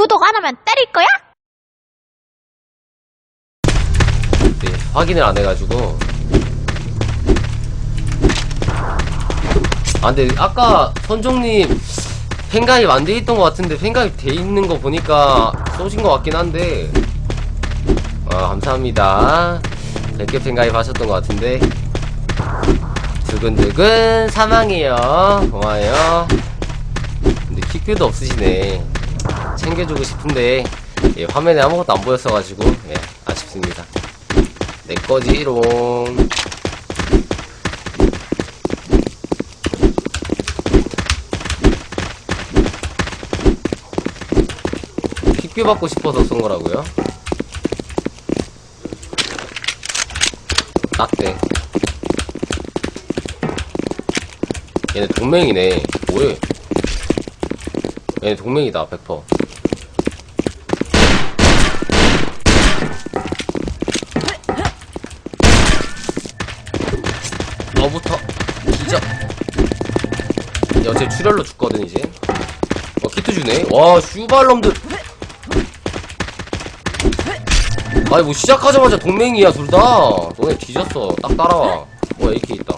구독 안 하면 때릴 거야? 네, 확인을 안 해가지고. 아, 근데 아까 선종님 팬가입 안 돼 있던 것 같은데 팬가입 돼 있는 거 보니까 쏘신 것 같긴 한데. 아, 감사합니다. 100개 팬가입 하셨던 것 같은데. 두근두근 사망이에요. 고마워요. 근데 킥뷰도 없으시네. 챙겨주고 싶은데, 예, 화면에 아무것도 안 보였어가지고, 예, 아쉽습니다. 내 거지롱. 킥뷰 받고 싶어서 쏜 거라고요? 딱대. 얘네 동맹이네. 뭐해? 얘네 동맹이다, 100%. 너부터 기적. 야, 어차피 출혈로 죽거든, 이제. 어, 키트 주네? 와, 슈발놈들. 아니, 뭐, 시작하자마자 동맹이야, 둘 다. 너네 뒤졌어. 딱 따라와. 뭐, AK 있다.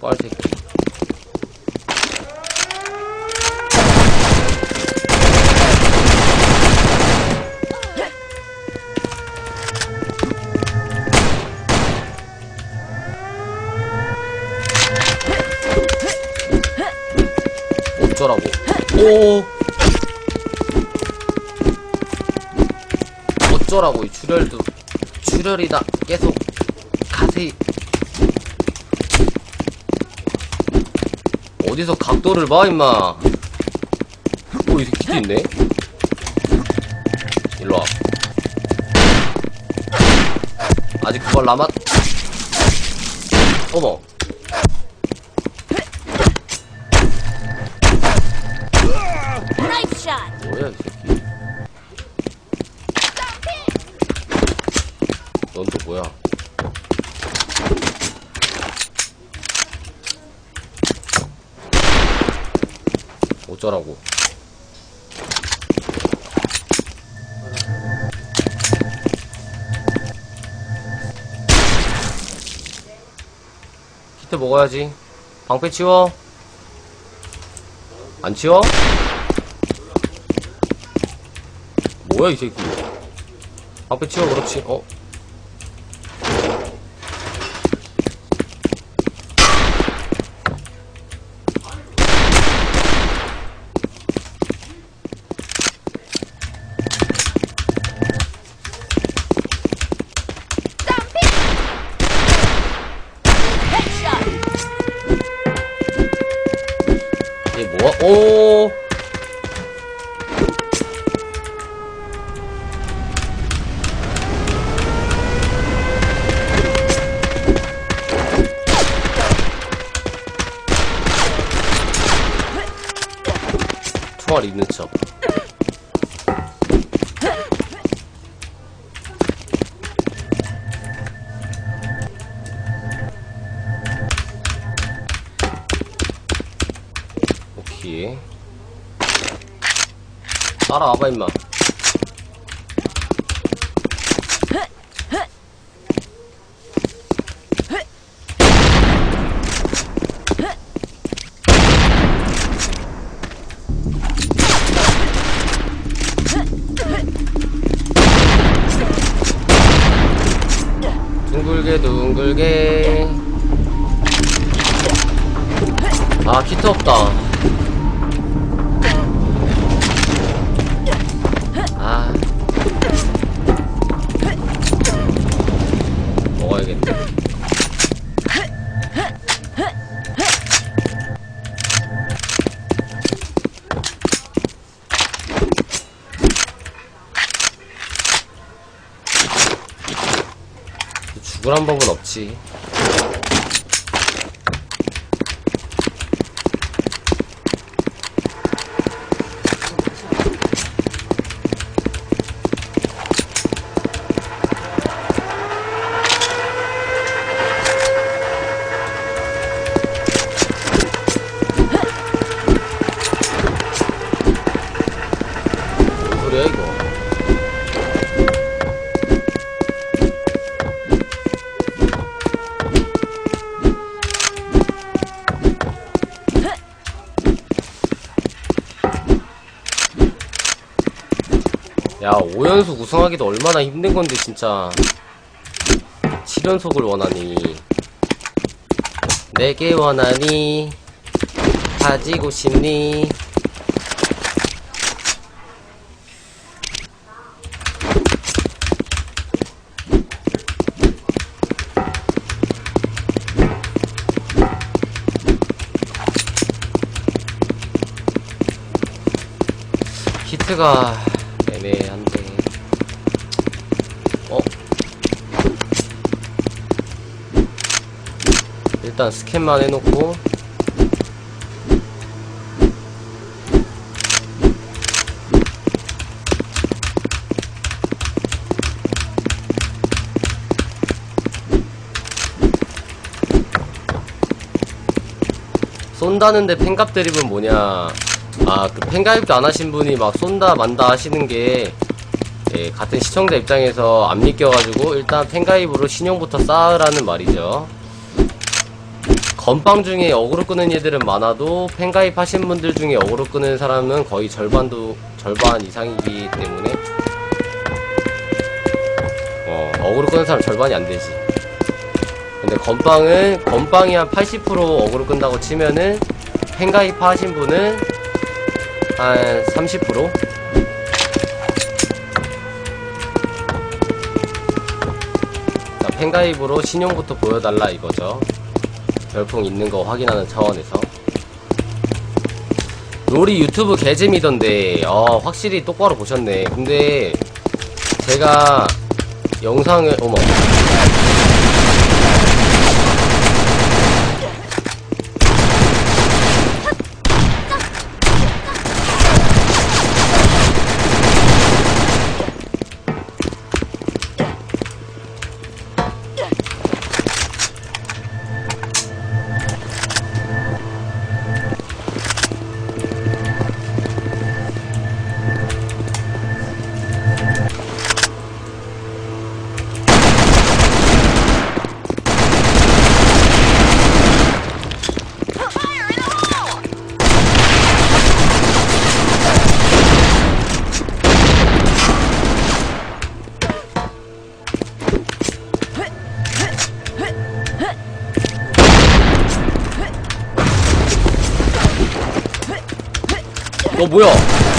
빨새끼. 오. 어쩌라고, 이 출혈도. 출혈이다. 계속 가세요. 어디서 각도를 봐, 임마. 오, 이 새끼도 있네. 일로 와. 아직 그걸 남았. 어머. 넌 또 뭐야? 어쩌라고? 키트 먹어야지. 방패 치워. 안 치워? 뭐야 이 새끼. 앞에 치워 그렇지. 어? 헤드샷! 얘 뭐야? 오 총알 있는 척. 오케이. 따라와봐 임마 둥글게 둥글게. 아 키트 없다 죽으란 법은 없지 연속 우승하기도 얼마나 힘든 건데 진짜. 7연속을 원하니. 내게 원하니. 가지고 싶니. 히트가 애매한데 어? 일단 스캔만 해놓고. 쏜다는데 팬갑 드립은 뭐냐. 아그 팬가입도 안 하신 분이 막 쏜다 만다 하시는 게 예, 같은 시청자 입장에서 안 믿겨가지고 일단 팬가입으로 신용부터 쌓으라는 말이죠 건빵 중에 어그로 끄는 얘들은 많아도 팬가입 하신 분들 중에 어그로 끄는 사람은 거의 절반도 절반 이상이기 때문에 어 어그로 끄는 사람 절반이 안 되지 근데 건빵은 건빵이 한 80% 어그로 끈다고 치면은 팬가입 하신 분은 한 30%? 자, 팬가입으로 신용부터 보여달라 이거죠. 별풍 있는 거 확인하는 차원에서. 롤이 유튜브 개재미던데, 어, 확실히 똑바로 보셨네. 근데, 제가 영상을, 어머. 어, 뭐야?